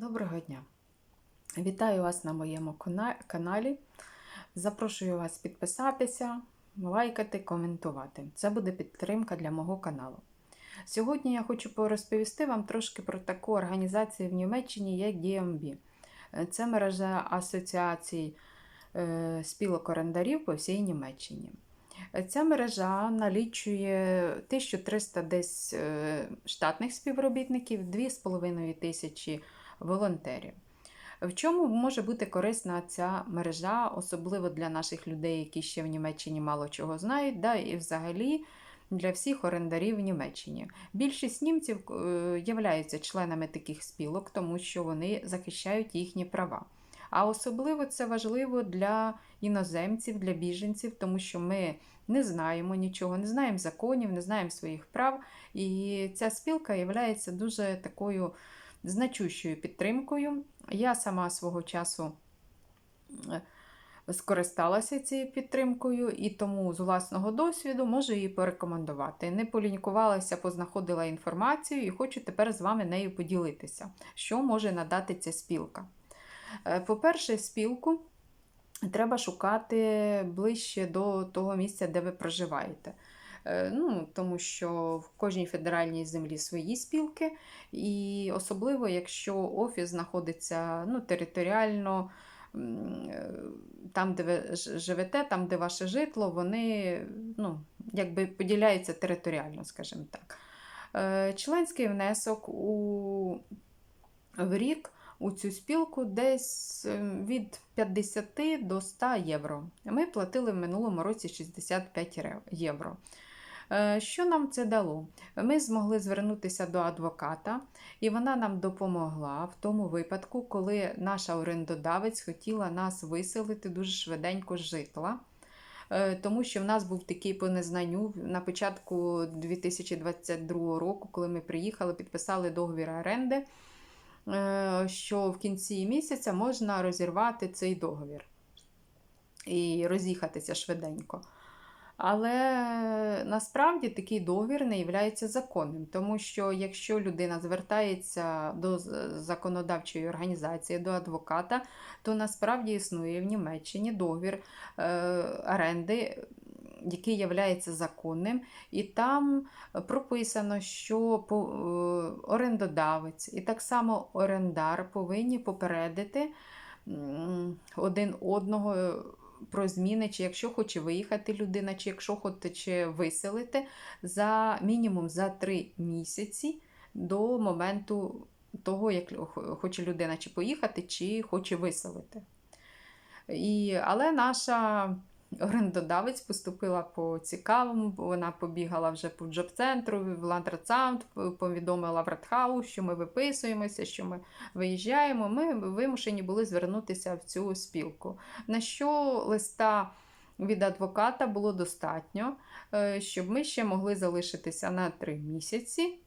Доброго дня! Вітаю вас на моєму каналі. Запрошую вас підписатися, лайкати, коментувати. Це буде підтримка для мого каналу. Сьогодні я хочу порозповісти вам трошки про таку організацію в Німеччині, як DMB. Це мережа асоціацій е, спілок орендарів по всій Німеччині. Ця мережа налічує 1300 десь е, штатних співробітників, 2500 тисячі волонтерів. В чому може бути корисна ця мережа, особливо для наших людей, які ще в Німеччині мало чого знають, да, і взагалі для всіх орендарів в Німеччині. Більшість німців е, являються членами таких спілок, тому що вони захищають їхні права. А особливо це важливо для іноземців, для біженців, тому що ми не знаємо нічого, не знаємо законів, не знаємо своїх прав. І ця спілка є дуже такою значущою підтримкою. Я сама свого часу е, скористалася цією підтримкою і тому з власного досвіду можу її порекомендувати. Не полінькувалася, познаходила інформацію і хочу тепер з вами нею поділитися, що може надати ця спілка. Е, По-перше, спілку треба шукати ближче до того місця, де ви проживаєте. Е, Ну, тому що в кожній федеральній землі свої спілки, і особливо, якщо офіс знаходиться ну, територіально е, там, де ви живете, там, де ваше житло, вони ну, якби поділяються територіально, скажімо так. Е, Членський внесок у, в рік у цю спілку десь е, від 50 до 100 євро. Ми платили в минулому році 65 євро. Е, Що нам це дало? Ми змогли звернутися до адвоката, і вона нам допомогла в тому випадку, коли наша орендодавець хотіла нас виселити дуже швиденько з житла. Е, Тому що в нас був такий по незнанню на початку 2022 року, коли ми приїхали, підписали договір оренди, е, що в кінці місяця можна розірвати цей договір і роз'їхатися швиденько. Але насправді такий договір не є законним, тому що якщо людина звертається до законодавчої організації, до адвоката, то насправді існує в Німеччині договір е, оренди, який є законним, і там прописано, що по- е, орендодавець і так само орендар повинні попередити один одного про зміни, чи якщо хоче виїхати людина, чи якщо хоче виселити за мінімум за три місяці до моменту того, як хоче людина чи поїхати, чи хоче виселити. І, але наша орендодавець поступила по цікавому, вона побігала вже по джоб-центру, в Ландерцамт, повідомила в Ратхаус, що ми виписуємося, що ми виїжджаємо. Ми вимушені були звернутися в цю спілку. На що листа від адвоката було достатньо, е, щоб ми ще могли залишитися на три місяці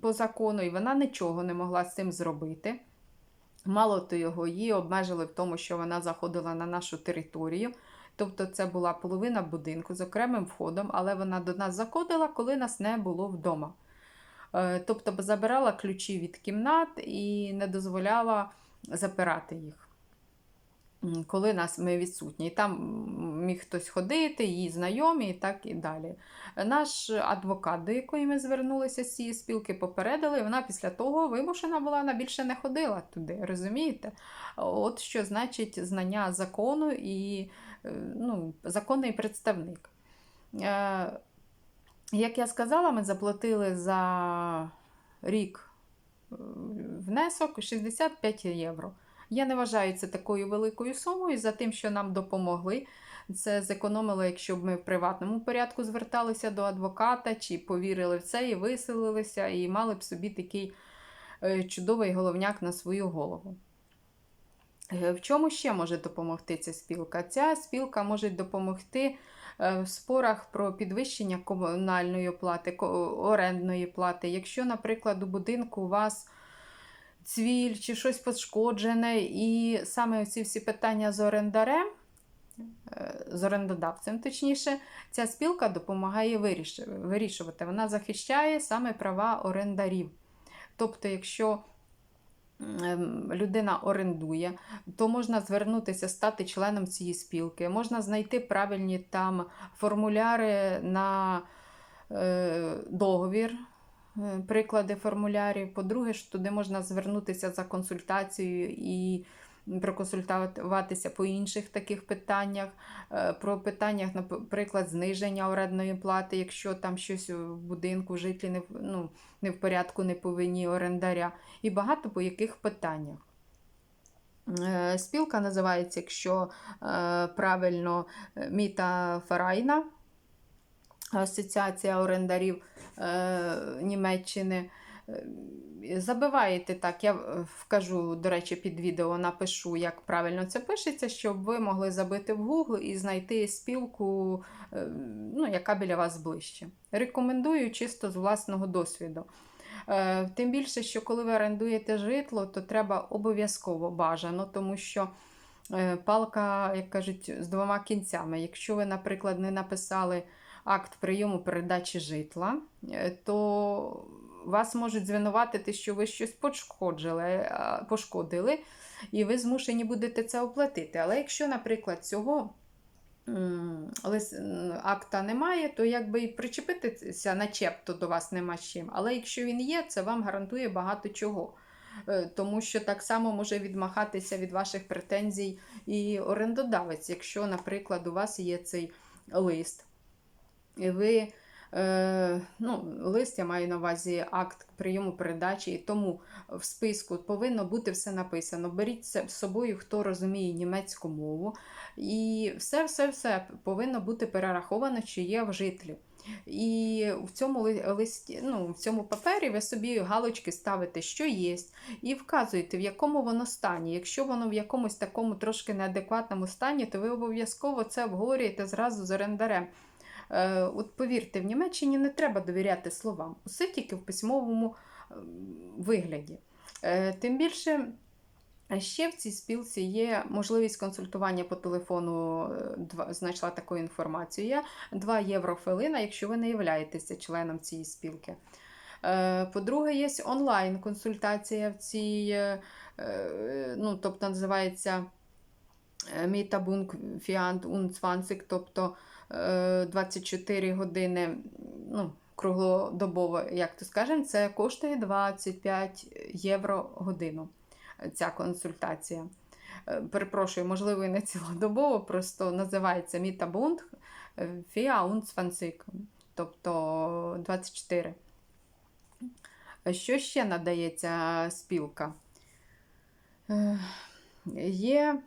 по закону, і вона нічого не могла з цим зробити. Мало того, її обмежили в тому, що вона заходила на нашу територію. Тобто це була половина будинку з окремим входом, але вона до нас заходила, коли нас не було вдома. Е, Тобто забирала ключі від кімнат і не дозволяла запирати їх, коли нас ми відсутні. І там міг хтось ходити, її знайомі і так і далі. Наш адвокат, до якої ми звернулися з цієї спілки, попередили, і вона після того вимушена була, вона більше не ходила туди, розумієте? От що значить знання закону і ну, законний представник. Е, Як я сказала, ми заплатили за рік е, внесок 65 євро. Я не вважаю це такою великою сумою за тим, що нам допомогли. Це зекономило, якщо б ми в приватному порядку зверталися до адвоката чи повірили в це і виселилися, і мали б собі такий е, чудовий головняк на свою голову. Е, В чому ще може допомогти ця спілка? Ця спілка може допомогти е, в спорах про підвищення комунальної плати, орендної плати. Якщо, наприклад, у будинку у вас цвіль чи щось пошкоджене, і саме ці всі питання з орендарем, е, з орендодавцем, точніше, ця спілка допомагає вирішувати. Вона захищає саме права орендарів. Тобто, якщо людина орендує, то можна звернутися, стати членом цієї спілки. Можна знайти правильні там формуляри на е, договір. е, Приклади формулярів. По-друге, туди можна звернутися за консультацією і проконсультуватися по інших таких питаннях, Е, про питаннях, наприклад, зниження орендної плати, якщо там щось в будинку житлі не, ну, не в порядку не повинні орендаря, і багато по яких питаннях. Е, Спілка називається, якщо е, правильно, Міта Фарайна, Асоціація орендарів Німеччини. Е, Забиваєте так, я е, вкажу, до речі, під відео напишу, як правильно це пишеться, щоб ви могли забити в Google і знайти спілку, е, ну, яка біля вас ближче. Рекомендую чисто з власного досвіду. Тим більше, що коли ви орендуєте житло, то треба обов'язково бажано, тому що палка, як кажуть, з двома кінцями. Якщо ви, наприклад, не написали акт прийому передачі житла, то вас можуть звинуватити, що ви щось пошкоджили, пошкодили, і ви змушені будете це оплатити. Але якщо, наприклад, цього акта немає, то якби і причепитися начебто до вас нема з чим. Але якщо він є, це вам гарантує багато чого. Е, Тому що так само може відмахатися від ваших претензій і орендодавець, якщо, наприклад, у вас є цей лист, і ви Е, ну, лист я маю на увазі акт прийому передачі, і тому в списку повинно бути все написано. Беріть з собою, хто розуміє німецьку мову, і все-все-все повинно бути перераховано, чи є в житлі. І в цьому листі, ну, в цьому папері ви собі галочки ставите, що є, і вказуєте, в якому воно стані. Якщо воно в якомусь такому трошки неадекватному стані, то ви обов'язково це обговорюєте зразу з орендарем. Е, От повірте, в Німеччині не треба довіряти словам, усе тільки в письмовому е, вигляді. Е, Тим більше. Ще в цій спілці є можливість консультування по телефону. е, Знайшла таку інформацію. Є 2 євро хвилина, якщо ви не являєтеся членом цієї спілки. Е, По-друге, є онлайн-консультація в цій, е, е, ну, тобто називається е, Мітабунк Фіант Унцванцик, тобто е, 24 години ну, круглодобово, як то скажемо, це коштує 25 євро годину е, ця консультація. Е, Перепрошую, можливо, і не цілодобово, просто називається Мітабунк Фіа Унцванцик, тобто 24. Що ще надається спілка? Е, Є е,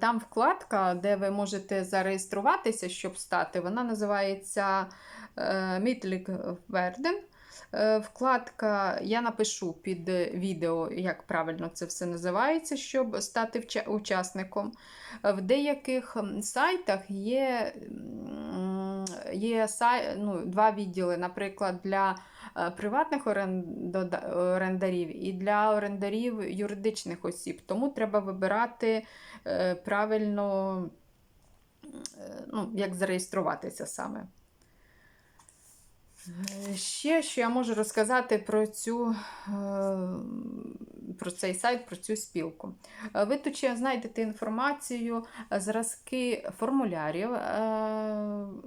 там вкладка, де ви можете зареєструватися, щоб стати. Вона називається Мітлік Верден. Вкладка, я напишу під відео, як правильно це все називається, щоб стати учасником. В деяких сайтах є, є сай, ну, два відділи, наприклад, для е, приватних орендода- орендарів і для орендарів юридичних осіб. Тому треба вибирати е, правильно, е, ну, як зареєструватися саме. Е, Ще що я можу розказати про цю е, про цей сайт, про цю спілку. Е, Ви тут ще знайдете інформацію, зразки формулярів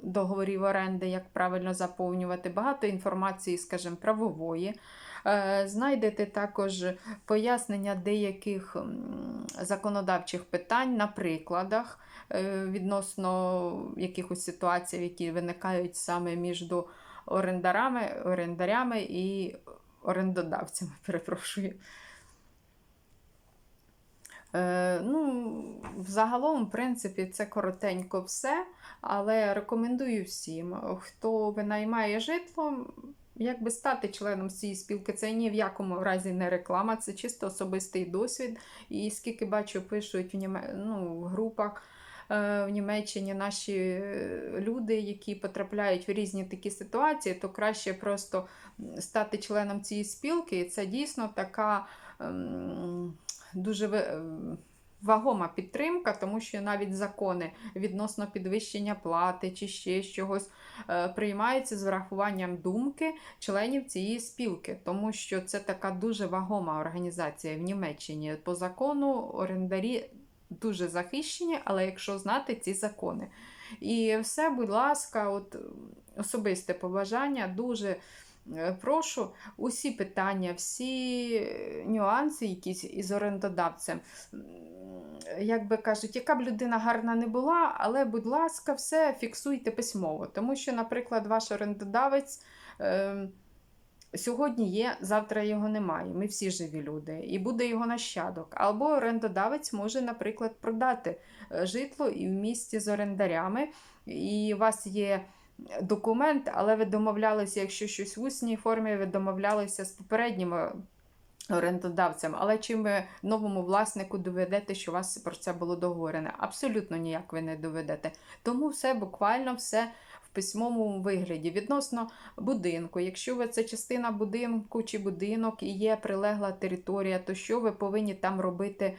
договорів оренди, як правильно заповнювати, багато інформації, скажімо, правової. Знайдете також пояснення деяких законодавчих питань на прикладах відносно якихось ситуацій, які виникають саме між орендарами, орендарями і орендодавцями, перепрошую. Е, ну, Взагалом, в принципі, це коротенько все, але рекомендую всім, хто винаймає житло, якби стати членом цієї спілки. Це ні в якому разі не реклама, це чисто особистий досвід. І скільки бачу, пишуть в, Німе... ну, в групах. Е, В Німеччині наші е, люди, які потрапляють в різні такі ситуації, то краще просто стати членом цієї спілки. І це дійсно така ем, дуже ем, вагома підтримка, тому що навіть закони відносно підвищення плати чи ще чогось е, приймаються з врахуванням думки членів цієї спілки, тому що це така дуже вагома організація в Німеччині. По закону орендарі дуже захищені, але якщо знати ці закони. І все, будь ласка, от особисте побажання, дуже е, прошу усі питання, всі е, нюанси, якісь із орендодавцем. Як би кажуть, яка б людина гарна не була, але, будь ласка, все фіксуйте письмово. Тому що, наприклад, ваш орендодавець. Сьогодні є, завтра його немає. Ми всі живі люди, і буде його нащадок. Або орендодавець може, наприклад, продати е, житло і в місті з орендарями, і у вас є документ, але ви домовлялися, якщо щось в усній формі, ви домовлялися з попереднім е, орендодавцем. Але чим ви новому власнику доведете, що у вас про це було договорене? Абсолютно ніяк ви не доведете. Тому все буквально все письмовому вигляді. Відносно будинку, якщо ви це частина будинку чи будинок і є прилегла територія, то що ви повинні там робити?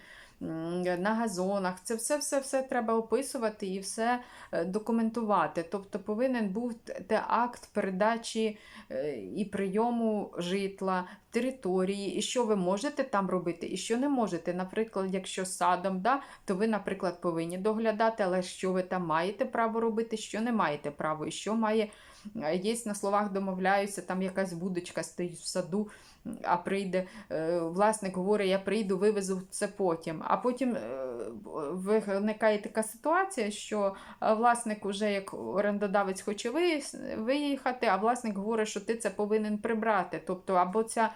На газонах, це все, все, все треба описувати і все е, документувати. Тобто повинен бути акт передачі е, і прийому житла, території, і що ви можете там робити, і що не можете. Наприклад, якщо з садом, да, то ви, наприклад, повинні доглядати, але що ви там маєте право робити, що не маєте право, і що має. е, Є на словах домовляюся, там якась будочка стоїть в саду, а прийде е, власник говорить, я прийду, вивезу це потім. А потім е, виникає така ситуація, що е, власник уже як орендодавець хоче виїхати, а власник говорить, що ти це повинен прибрати. Тобто, або ця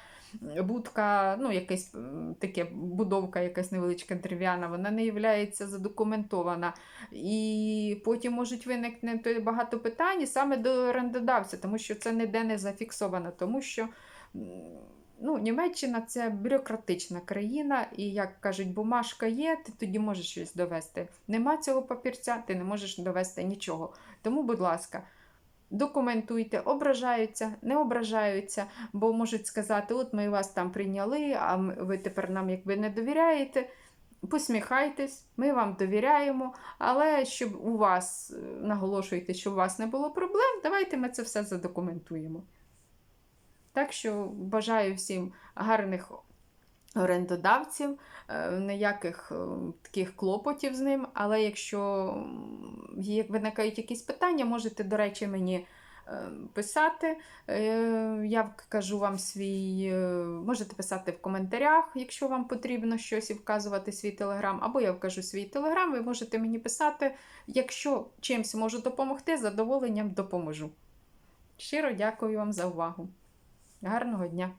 будка, ну, якась таке будовка, якась невеличка дерев'яна, вона не є задокументована. І потім можуть виникнути багато питань саме до орендодавця, тому що це ніде не зафіксовано, тому що. Ну, Німеччина це бюрократична країна, і як кажуть, бумажка є, ти тоді можеш щось довести. Нема цього папірця, ти не можеш довести нічого. Тому, будь ласка, документуйте, ображаються, не ображаються, бо можуть сказати: от ми вас там прийняли, а ви тепер нам якби не довіряєте. Посміхайтесь, ми вам довіряємо, але щоб у вас е, наголошуєте, що у вас не було проблем, давайте ми це все задокументуємо. Так що бажаю всім гарних орендодавців, е, ніяких е, таких клопотів з ним. Але якщо виникають якісь питання, можете, до речі, мені е, писати. Я кажу вам свій, можете писати в коментарях, якщо вам потрібно щось і вказувати свій телеграм, або я вкажу свій телеграм, ви можете мені писати. Якщо чимось можу допомогти, з задоволенням допоможу. Щиро дякую вам за увагу. Гарного дня!